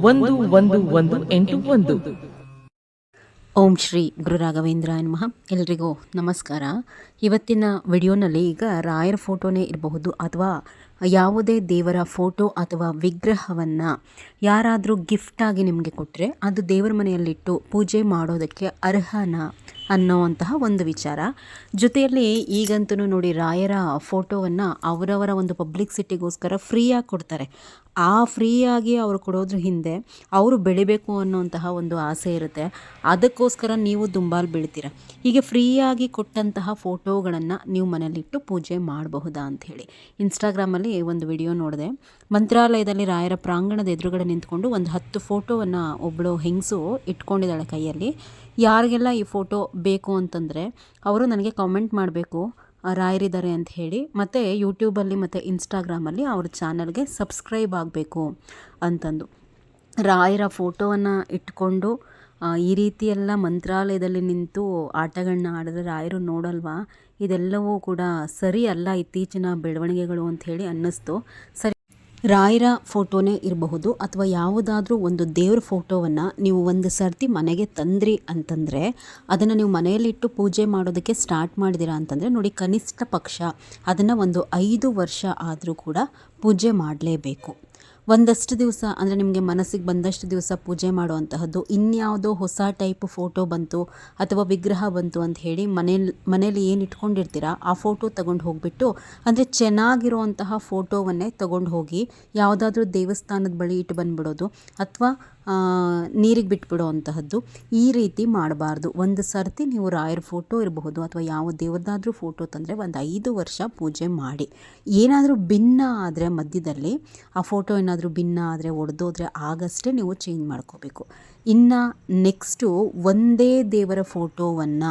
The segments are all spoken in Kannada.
ಒಂದು ಒಂದು ಒಂದು, ಎಂಟು, ಒಂದು. ಓಂ ಶ್ರೀ ಗುರು ರಾಘವೇಂದ್ರ ನಮಃ. ಎಲ್ರಿಗೂ ನಮಸ್ಕಾರ. ಇವತ್ತಿನ ವಿಡಿಯೋನಲ್ಲಿ ಈಗ ರಾಯರ ಫೋಟೋನೇ ಇರಬಹುದು ಅಥವಾ ಯಾವುದೇ ದೇವರ ಫೋಟೋ ಅಥವಾ ವಿಗ್ರಹವನ್ನು ಯಾರಾದರೂ ಗಿಫ್ಟಾಗಿ ನಿಮಗೆ ಕೊಟ್ಟರೆ ಅದು ದೇವರ ಮನೆಯಲ್ಲಿಟ್ಟು ಪೂಜೆ ಮಾಡೋದಕ್ಕೆ ಅರ್ಹನ ಅನ್ನೋವಂತಹ ಒಂದು ವಿಚಾರ. ಜೊತೆಯಲ್ಲಿ ಈಗಂತೂ ನೋಡಿ ರಾಯರ ಫೋಟೋವನ್ನು ಅವರವರ ಒಂದು ಪಬ್ಲಿಕ್ ಸಿಟಿಗೋಸ್ಕರ ಫ್ರೀಯಾಗಿ ಕೊಡ್ತಾರೆ. ಆ ಫ್ರೀಯಾಗಿ ಅವರು ಕೊಡೋದ್ರ ಹಿಂದೆ ಅವರು ಬೆಳಿಬೇಕು ಅನ್ನೋಂತಹ ಒಂದು ಆಸೆ ಇರುತ್ತೆ. ಅದಕ್ಕೋಸ್ಕರ ನೀವು ದುಂಬಾಲ್ ಬೀಳ್ತೀರ. ಹೀಗೆ ಫ್ರೀಯಾಗಿ ಕೊಟ್ಟಂತಹ ಫೋಟೋಗಳನ್ನು ನೀವು ಮನೇಲಿಟ್ಟು ಪೂಜೆ ಮಾಡಬಹುದಾ ಅಂಥೇಳಿ ಇನ್ಸ್ಟಾಗ್ರಾಮಲ್ಲಿ ಒಂದು ವಿಡಿಯೋ ನೋಡಿದೆ. ಮಂತ್ರಾಲಯದಲ್ಲಿ ರಾಯರ ಪ್ರಾಂಗಣದ ಎದುರುಗಡೆ ನಿಂತ್ಕೊಂಡು ಒಂದು ಹತ್ತು ಫೋಟೋವನ್ನು ಒಬ್ಬಳು ಹೆಂಗಸು ಇಟ್ಕೊಂಡಿದ್ದಾಳೆ ಕೈಯಲ್ಲಿ. ಯಾರಿಗೆಲ್ಲ ಈ ಫೋಟೋ ಬೇಕು ಅಂತಂದರೆ ಅವರು ನನಗೆ ಕಾಮೆಂಟ್ ಮಾಡಬೇಕು ರಾಯರಿದ್ದಾರೆ ಅಂತ ಹೇಳಿ. ಮತ್ತು ಯೂಟ್ಯೂಬಲ್ಲಿ ಮತ್ತು ಇನ್ಸ್ಟಾಗ್ರಾಮಲ್ಲಿ ಅವ್ರ ಚಾನಲ್ಗೆ ಸಬ್ಸ್ಕ್ರೈಬ್ ಆಗಬೇಕು ಅಂತಂದು. ರಾಯರ ಫೋಟೋವನ್ನು ಇಟ್ಕೊಂಡು ಈ ರೀತಿ ಎಲ್ಲ ಮಂತ್ರಾಲಯದಲ್ಲಿ ನಿಂತು ಆಟಗಳನ್ನ ಆಡಿದ್ರೆ ರಾಯರು ನೋಡಲ್ವಾ? ಇದೆಲ್ಲವೂ ಕೂಡ ಸರಿ ಅಲ್ಲ ಇತ್ತೀಚಿನ ಬೆಳವಣಿಗೆಗಳು ಅಂತ ಹೇಳಿ ಅನ್ನಿಸ್ತು. ಸರಿ ರಾಯರ ಫೋಟೋನೇ ಇರಬಹುದು ಅಥವಾ ಯಾವುದಾದ್ರೂ ಒಂದು ದೇವ್ರ ಫೋಟೋವನ್ನು ನೀವು ಒಂದು ಸರ್ತಿ ಮನೆಗೆ ತಂದ್ರಿ ಅಂತಂದರೆ ಅದನ್ನು ನೀವು ಮನೆಯಲ್ಲಿಟ್ಟು ಪೂಜೆ ಮಾಡೋದಕ್ಕೆ ಸ್ಟಾರ್ಟ್ ಮಾಡಿದಿರಾ ಅಂತಂದರೆ ನೋಡಿ ಕನಿಷ್ಠ ಪಕ್ಷ ಅದನ್ನು ಒಂದು ಐದು ವರ್ಷ ಆದರೂ ಕೂಡ ಪೂಜೆ ಮಾಡಲೇಬೇಕು. ಒಂದಷ್ಟು ದಿವಸ ಅಂದರೆ ನಿಮಗೆ ಮನಸ್ಸಿಗೆ ಬಂದಷ್ಟು ದಿವಸ ಪೂಜೆ ಮಾಡುವಂತಹದ್ದು. ಇನ್ಯಾವುದೋ ಹೊಸ ಟೈಪ್ ಫೋಟೋ ಬಂತು ಅಥವಾ ವಿಗ್ರಹ ಬಂತು ಅಂತ ಹೇಳಿ ಮನೇಲಿ ಮನೇಲಿ ಏನು ಇಟ್ಕೊಂಡಿರ್ತೀರಾ ಆ ಫೋಟೋ ತಗೊಂಡು ಹೋಗಿಬಿಟ್ಟು ಅಂದರೆ ಚೆನ್ನಾಗಿರುವಂತಹ ಫೋಟೋವನ್ನೇ ತಗೊಂಡು ಹೋಗಿ ಯಾವುದಾದ್ರೂ ದೇವಸ್ಥಾನದ ಬಳಿ ಇಟ್ಟು ಬಂದ್ಬಿಡೋದು. ಅಥವಾ ನೀರಿಗೆ ಬಿಟ್ಬಿಡೋ ಅಂತಹದ್ದು ಈ ರೀತಿ ಮಾಡಬಾರ್ದು. ಒಂದು ಸರ್ತಿ ನೀವು ರಾಯರ ಫೋಟೋ ಇರಬಹುದು ಅಥವಾ ಯಾವ ದೇವ್ರದ್ದಾದ್ರೂ ಫೋಟೋ ತಂದರೆ ಒಂದು ಐದು ವರ್ಷ ಪೂಜೆ ಮಾಡಿ. ಏನಾದರೂ ಭಿನ್ನ ಆದರೆ ಮಧ್ಯದಲ್ಲಿ ಆ ಫೋಟೋ ಏನಾದರೂ ಭಿನ್ನ ಆದರೆ ಒಡೆದೋದ್ರೆ ಆಗಷ್ಟೇ ನೀವು ಚೇಂಜ್ ಮಾಡ್ಕೋಬೇಕು. ಇನ್ನು ನೆಕ್ಸ್ಟು ಒಂದೇ ದೇವರ ಫೋಟೋವನ್ನು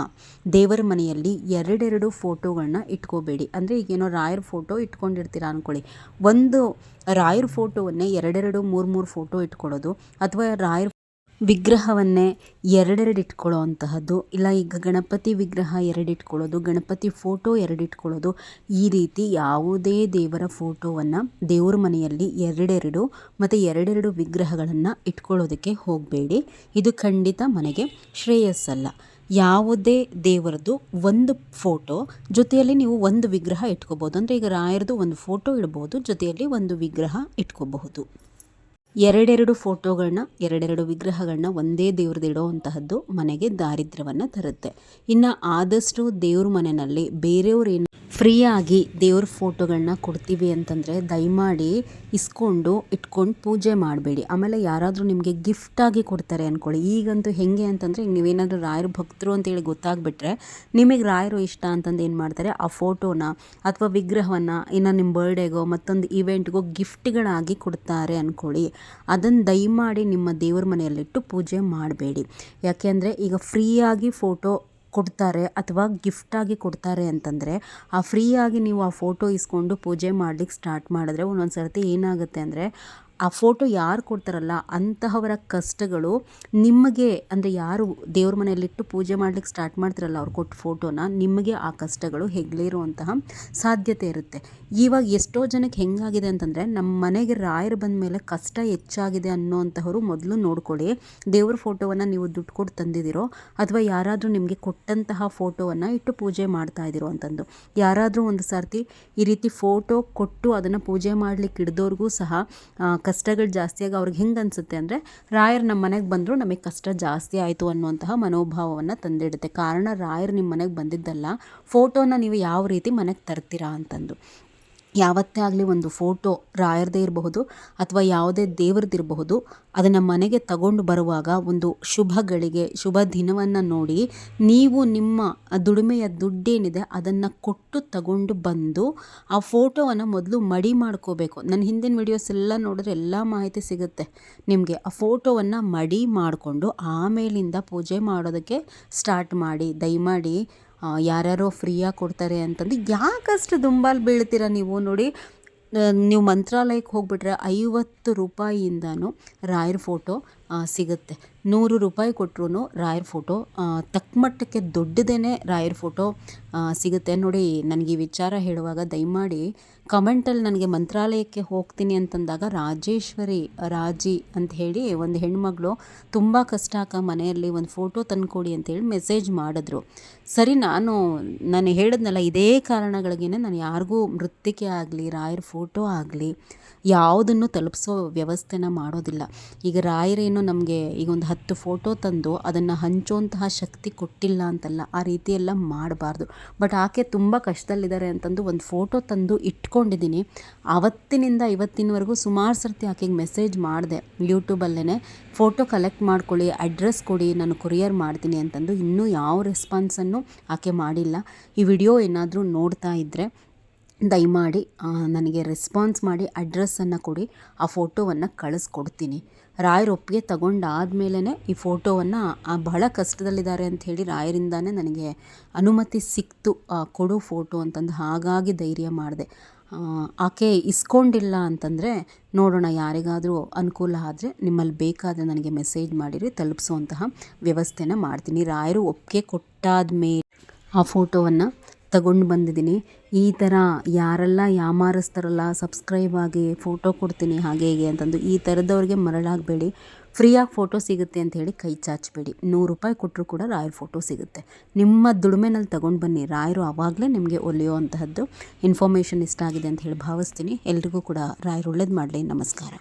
ದೇವರ ಮನೆಯಲ್ಲಿ ಎರಡೆರಡು ಫೋಟೋಗಳನ್ನ ಇಟ್ಕೋಬೇಡಿ. ಅಂದರೆ ಈಗೇನೋ ರಾಯರ ಫೋಟೋ ಇಟ್ಕೊಂಡಿರ್ತೀರ ಅಂದ್ಕೊಳ್ಳಿ ಒಂದು ರಾಯರ ಫೋಟೋವನ್ನೇ ಎರಡೆರಡು ಮೂರು ಮೂರು ಫೋಟೋ ಇಟ್ಕೊಳ್ಳೋದು, ಅಥವಾ ರಾಯರ ವಿಗ್ರಹವನ್ನೇ ಎರಡೆರಡು ಇಟ್ಕೊಳ್ಳೋ ಅಂತಹದ್ದು ಇಲ್ಲ, ಈಗ ಗಣಪತಿ ವಿಗ್ರಹ ಎರಡು ಇಟ್ಕೊಳ್ಳೋದು ಗಣಪತಿ ಫೋಟೋ ಎರಡು ಇಟ್ಕೊಳ್ಳೋದು ಈ ರೀತಿ ಯಾವುದೇ ದೇವರ ಫೋಟೋವನ್ನು ದೇವ್ರ ಮನೆಯಲ್ಲಿ ಎರಡೆರಡು ಮತ್ತು ಎರಡೆರಡು ವಿಗ್ರಹಗಳನ್ನು ಇಟ್ಕೊಳ್ಳೋದಕ್ಕೆ ಹೋಗಬೇಡಿ. ಇದು ಖಂಡಿತ ಮನೆಗೆ ಶ್ರೇಯಸ್ಸಲ್ಲ. ಯಾವುದೇ ದೇವರದ್ದು ಒಂದು ಫೋಟೋ, ಜೊತೆಯಲ್ಲಿ ನೀವು ಒಂದು ವಿಗ್ರಹ ಇಟ್ಕೋಬೋದು ಅಂದರೆ ಈಗ ರಾಯರದು ಒಂದು ಫೋಟೋ ಇಡ್ಬೋದು, ಜೊತೆಯಲ್ಲಿ ಒಂದು ವಿಗ್ರಹ ಇಟ್ಕೋಬಹುದು. ಎರಡೆರಡು ಫೋಟೋಗಳನ್ನ ಎರಡೆರಡು ವಿಗ್ರಹಗಳನ್ನ ಒಂದೇ ದೇವ್ರದ್ದು ಇಡೋವಂತಹದ್ದು ಮನೆಗೆ ದಾರಿದ್ರ್ಯವನ್ನು ತರುತ್ತೆ. ಇನ್ನು ಆದಷ್ಟು ದೇವ್ರ ಮನೆಯಲ್ಲಿ ಬೇರೆಯವ್ರು ಏನು ಫ್ರೀಯಾಗಿ ದೇವ್ರ ಫೋಟೋಗಳನ್ನ ಕೊಡ್ತೀವಿ ಅಂತಂದರೆ ದಯಮಾಡಿ ಇಸ್ಕೊಂಡು ಇಟ್ಕೊಂಡು ಪೂಜೆ ಮಾಡಬೇಡಿ. ಆಮೇಲೆ ಯಾರಾದರೂ ನಿಮಗೆ ಗಿಫ್ಟಾಗಿ ಕೊಡ್ತಾರೆ ಅಂದ್ಕೊಳ್ಳಿ ಈಗಂತೂ ಹೆಂಗೆ ಅಂತಂದರೆ ಈಗ ನೀವೇನಾದರೂ ರಾಯರ ಭಕ್ತರು ಅಂತೇಳಿ ಗೊತ್ತಾಗ್ಬಿಟ್ರೆ ನಿಮಗೆ ರಾಯರು ಇಷ್ಟ ಅಂತಂದು ಏನು ಮಾಡ್ತಾರೆ? ಆ ಫೋಟೋನ ಅಥವಾ ವಿಗ್ರಹವನ್ನು ಇನ್ನು ನಿಮ್ಮ ಬರ್ಡೇಗೋ ಮತ್ತೊಂದು ಇವೆಂಟ್ಗೋ ಗಿಫ್ಟ್ಗಳಾಗಿ ಕೊಡ್ತಾರೆ ಅಂದ್ಕೊಳ್ಳಿ ಅದನ್ನು ದಯಮಾಡಿ ನಿಮ್ಮ ದೇವ್ರ ಮನೆಯಲ್ಲಿಟ್ಟು ಪೂಜೆ ಮಾಡಬೇಡಿ. ಯಾಕೆಂದರೆ ಈಗ ಫ್ರೀಯಾಗಿ ಫೋಟೋ ಕೊಡ್ತಾರೆ ಅಥವಾ ಗಿಫ್ಟಾಗಿ ಕೊಡ್ತಾರೆ ಅಂತಂದರೆ, ಆ ಫ್ರೀಯಾಗಿ ನೀವು ಆ ಫೋಟೋ ಇಸ್ಕೊಂಡು ಪೂಜೆ ಮಾಡ್ಲಿಕ್ಕೆ ಸ್ಟಾರ್ಟ್ ಮಾಡಿದ್ರೆ ಒಂದೊಂದು ಸರ್ತಿ ಏನಾಗುತ್ತೆ ಅಂದರೆ ಆ ಫೋಟೋ ಯಾರು ಕೊಡ್ತಾರಲ್ಲ ಅಂತಹವರ ಕಷ್ಟಗಳು ನಿಮಗೆ ಅಂದರೆ ಯಾರು ದೇವ್ರ ಮನೆಯಲ್ಲಿಟ್ಟು ಪೂಜೆ ಮಾಡ್ಲಿಕ್ಕೆ ಸ್ಟಾರ್ಟ್ ಮಾಡ್ತಿರಲ್ಲ ಅವ್ರು ಕೊಟ್ಟ ಫೋಟೋನ ನಿಮಗೆ ಆ ಕಷ್ಟಗಳು ಹೆಗ್ಲಿರುವಂತಹ ಸಾಧ್ಯತೆ ಇರುತ್ತೆ. ಇವಾಗ ಎಷ್ಟೋ ಜನಕ್ಕೆ ಹೆಂಗಾಗಿದೆ ಅಂತಂದರೆ ನಮ್ಮ ಮನೆಗೆ ರಾಯರು ಬಂದ ಮೇಲೆ ಕಷ್ಟ ಹೆಚ್ಚಾಗಿದೆ ಅನ್ನೋಂತಹವರು ಮೊದಲು ನೋಡ್ಕೊಳ್ಳಿ. ದೇವ್ರ ಫೋಟೋವನ್ನು ನೀವು ದುಡ್ಡು ಕೊಟ್ಟು ತಂದಿದ್ದೀರೋ ಅಥವಾ ಯಾರಾದರೂ ನಿಮಗೆ ಕೊಟ್ಟಂತಹ ಫೋಟೋವನ್ನು ಇಟ್ಟು ಪೂಜೆ ಮಾಡ್ತಾ ಇದ್ದೀರೋ ಅಂತಂದು. ಯಾರಾದರೂ ಒಂದು ಸರ್ತಿ ಈ ರೀತಿ ಫೋಟೋ ಕೊಟ್ಟು ಅದನ್ನು ಪೂಜೆ ಮಾಡ್ಲಿಕ್ಕೆ ಹಿಡ್ದೋರ್ಗೂ ಸಹ ಕಷ್ಟಗಳು ಜಾಸ್ತಿಯಾಗಿ ಅವ್ರಿಗೆ ಹೆಂಗೆ ಅನಿಸುತ್ತೆ ಅಂದರೆ, ರಾಯರು ನಮ್ಮ ಮನೆಗೆ ಬಂದರೂ ನಮಗೆ ಕಷ್ಟ ಜಾಸ್ತಿ ಆಯಿತು ಅನ್ನುವಂತಹ ಮನೋಭಾವವನ್ನು ತಂದಿಡುತ್ತೆ. ಕಾರಣ ರಾಯರು ನಿಮ್ಮ ಮನೆಗೆ ಬಂದಿದ್ದಲ್ಲ, ಫೋಟೋನ ನೀವು ಯಾವ ರೀತಿ ಮನೆಗೆ ತರ್ತೀರಾ ಅಂತಂದು. ಯಾವತ್ತೇ ಆಗಲಿ ಒಂದು ಫೋಟೋ ರಾಯರದೇ ಇರಬಹುದು ಅಥವಾ ಯಾವುದೇ ದೇವ್ರದ್ದಿರಬಹುದು ಅದನ್ನು ಮನೆಗೆ ತಗೊಂಡು ಬರುವಾಗ ಒಂದು ಶುಭ ಗಳಿಗೆ, ಶುಭ ದಿನವನ್ನು ನೋಡಿ ನೀವು ನಿಮ್ಮ ದುಡಿಮೆಯ ದುಡ್ಡೇನಿದೆ ಅದನ್ನು ಕೊಟ್ಟು ತಗೊಂಡು ಬಂದು ಆ ಫೋಟೋವನ್ನು ಮೊದಲು ಮಡಿ ಮಾಡ್ಕೋಬೇಕು. ನನ್ನ ಹಿಂದಿನ ವಿಡಿಯೋಸ್ ಎಲ್ಲ ನೋಡಿದ್ರೆ ಎಲ್ಲ ಮಾಹಿತಿ ಸಿಗುತ್ತೆ. ನಿಮಗೆ ಆ ಫೋಟೋವನ್ನು ಮಡಿ ಮಾಡಿಕೊಂಡು ಆಮೇಲಿಂದ ಪೂಜೆ ಮಾಡೋದಕ್ಕೆ ಸ್ಟಾರ್ಟ್ ಮಾಡಿ, ದಯಮಾಡಿ ಯಾರ್ಯಾರೋ ಫ್ರೀಯಾಗಿ ಕೊಡ್ತಾರೆ ಅಂತಂದು ಯಾಕಷ್ಟು ದುಂಬಾಲು ಬೀಳ್ತೀರ ನೀವು ನೋಡಿ ನೀವು ಮಂತ್ರಾಲಯಕ್ಕೆ ಹೋಗಿಬಿಟ್ರೆ ಐವತ್ತು ರೂಪಾಯಿಯಿಂದನೂ ರಾಯರ ಫೋಟೋ ಸಿಗುತ್ತೆ. ನೂರು ರೂಪಾಯಿ ಕೊಟ್ಟರು ರಾಯರ್ ಫೋಟೋ ತಕ್ಕಮಟ್ಟಕ್ಕೆ ತಕ್ಕ ಮಟ್ಟಕ್ಕೆ ದೊಡ್ಡದೇ ರಾಯರ ಫೋಟೋ ಸಿಗುತ್ತೆ. ನೋಡಿ, ನನಗೆ ಈ ವಿಚಾರ ಹೇಳುವಾಗ ದಯಮಾಡಿ ಕಮೆಂಟಲ್ಲಿ ನನಗೆ ಮಂತ್ರಾಲಯಕ್ಕೆ ಹೋಗ್ತೀನಿ ಅಂತಂದಾಗ ರಾಜೇಶ್ವರಿ, ರಾಜಿ ಅಂತ ಹೇಳಿ ಒಂದು ಹೆಣ್ಮಗಳು ತುಂಬ ಕಷ್ಟ ಆಕ ಮನೆಯಲ್ಲಿ ಒಂದು ಫೋಟೋ ತಂದುಕೊಡಿ ಅಂತೇಳಿ ಮೆಸೇಜ್ ಮಾಡಿದ್ರು. ಸರಿ, ನಾನು ನಾನು ಹೇಳಿದ್ನಲ್ಲ, ಇದೇ ಕಾರಣಗಳಿಗೇನೆ ನಾನು ಯಾರಿಗೂ ಮೃತ್ತಿಕೆ ಆಗಲಿ, ರಾಯರ ಫೋಟೋ ಆಗಲಿ, ಯಾವುದನ್ನು ತಲುಪಿಸೋ ವ್ಯವಸ್ಥೆನ ಮಾಡೋದಿಲ್ಲ. ಈಗ ರಾಯರೇನು ನಮಗೆ ಈಗ ಒಂದು ಹತ್ತು ಫೋಟೋ ತಂದು ಅದನ್ನು ಹಂಚುವಂತಹ ಶಕ್ತಿ ಕೊಟ್ಟಿಲ್ಲ ಅಂತಲ್ಲ, ಆ ರೀತಿ ಎಲ್ಲ ಮಾಡಬಾರ್ದು. ಬಟ್ ಆಕೆ ತುಂಬ ಕಷ್ಟದಲ್ಲಿದ್ದಾರೆ ಅಂತಂದು ಒಂದು ಫೋಟೋ ತಂದು ಇಟ್ಕೊಂಡಿದ್ದೀನಿ ಆವತ್ತಿನಿಂದ ಇವತ್ತಿನವರೆಗೂ ಸುಮಾರು ಸರ್ತಿ ಆಕೆಗೆ ಮೆಸೇಜ್ ಮಾಡಿದೆ ಯೂಟ್ಯೂಬಲ್ಲೇ ಫೋಟೋ ಕಲೆಕ್ಟ್ ಮಾಡ್ಕೊಳ್ಳಿ, ಅಡ್ರೆಸ್ ಕೊಡಿ, ನಾನು ಕೊರಿಯರ್ ಮಾಡ್ತೀನಿ ಅಂತಂದು ಇನ್ನೂ ಯಾವ ರೆಸ್ಪಾನ್ಸನ್ನು ಆಕೆ ಮಾಡಿಲ್ಲ. ಈ ವಿಡಿಯೋ ಏನಾದರೂ ನೋಡ್ತಾ ಇದ್ದರೆ ದಯಮಾಡಿ ನನಗೆ ರೆಸ್ಪಾನ್ಸ್ ಮಾಡಿ ಅಡ್ರೆಸ್ಸನ್ನು ಕೊಡಿ, ಆ ಫೋಟೋವನ್ನು ಕಳಿಸ್ಕೊಡ್ತೀನಿ. ರಾಯರ ಒಪ್ಪಿಗೆ ತಗೊಂಡಾದ್ಮೇಲೆ ಈ ಫೋಟೋವನ್ನು ಬಹಳ ಕಷ್ಟದಲ್ಲಿದ್ದಾರೆ ಅಂತ ಹೇಳಿ ರಾಯರಿಂದಾನೇ ನನಗೆ ಅನುಮತಿ ಸಿಕ್ತು ಕೊಡು ಫೋಟೋ ಅಂತಂದು ಹಾಗಾಗಿ ಧೈರ್ಯ ಮಾಡಿದೆ. ಆಕೆ ಇಸ್ಕೊಂಡಿಲ್ಲ ಅಂತಂದರೆ, ನೋಡೋಣ, ಯಾರಿಗಾದರೂ ಅನುಕೂಲ ಆದರೆ ನಿಮ್ಮಲ್ಲಿ ಬೇಕಾದರೆ ನನಗೆ ಮೆಸೇಜ್ ಮಾಡಿರಿ ತಲುಪಿಸುವಂತಹ ವ್ಯವಸ್ಥೆನ ಮಾಡ್ತೀನಿ. ರಾಯರು ಒಪ್ಪಿಗೆ ಕೊಟ್ಟಾದ ಮೇಲೆ ಆ ಫೋಟೋವನ್ನು ತಗೊಂಡು ಬಂದಿದ್ದೀನಿ. ಈ ಥರ ಯಾರೆಲ್ಲ ಯಾಮಾರಿಸ್ತಾರಲ್ಲ ಸಬ್ಸ್ಕ್ರೈಬ್ ಆಗಿ ಫೋಟೋ ಕೊಡ್ತೀನಿ ಹಾಗೆ ಹೀಗೆ ಅಂತಂದು ಈ ಥರದವ್ರಿಗೆ ಮರಳಾಗಬೇಡಿ. ಫ್ರೀಯಾಗಿ ಫೋಟೋ ಸಿಗುತ್ತೆ ಅಂತ ಹೇಳಿ ಕೈ ಚಾಚಬೇಡಿ. ನೂರು ರೂಪಾಯಿ ಕೊಟ್ಟರು ಕೂಡ ರಾಯರ ಫೋಟೋ ಸಿಗುತ್ತೆ. ನಿಮ್ಮ ದುಡಿಮೆನಲ್ಲಿ ತಗೊಂಡು ಬನ್ನಿ. ರಾಯರು ಆವಾಗಲೇ ನಿಮಗೆ ಒಲಿಯುವಂತಹದ್ದು ಇನ್ಫಾರ್ಮೇಷನ್ ಇಷ್ಟ ಆಗಿದೆ ಅಂತ ಹೇಳಿ ಭಾವಿಸ್ತೀನಿ. ಎಲ್ರಿಗೂ ಕೂಡ ರಾಯರು ಒಳ್ಳೇದು ಮಾಡಲಿ. ನಮಸ್ಕಾರ.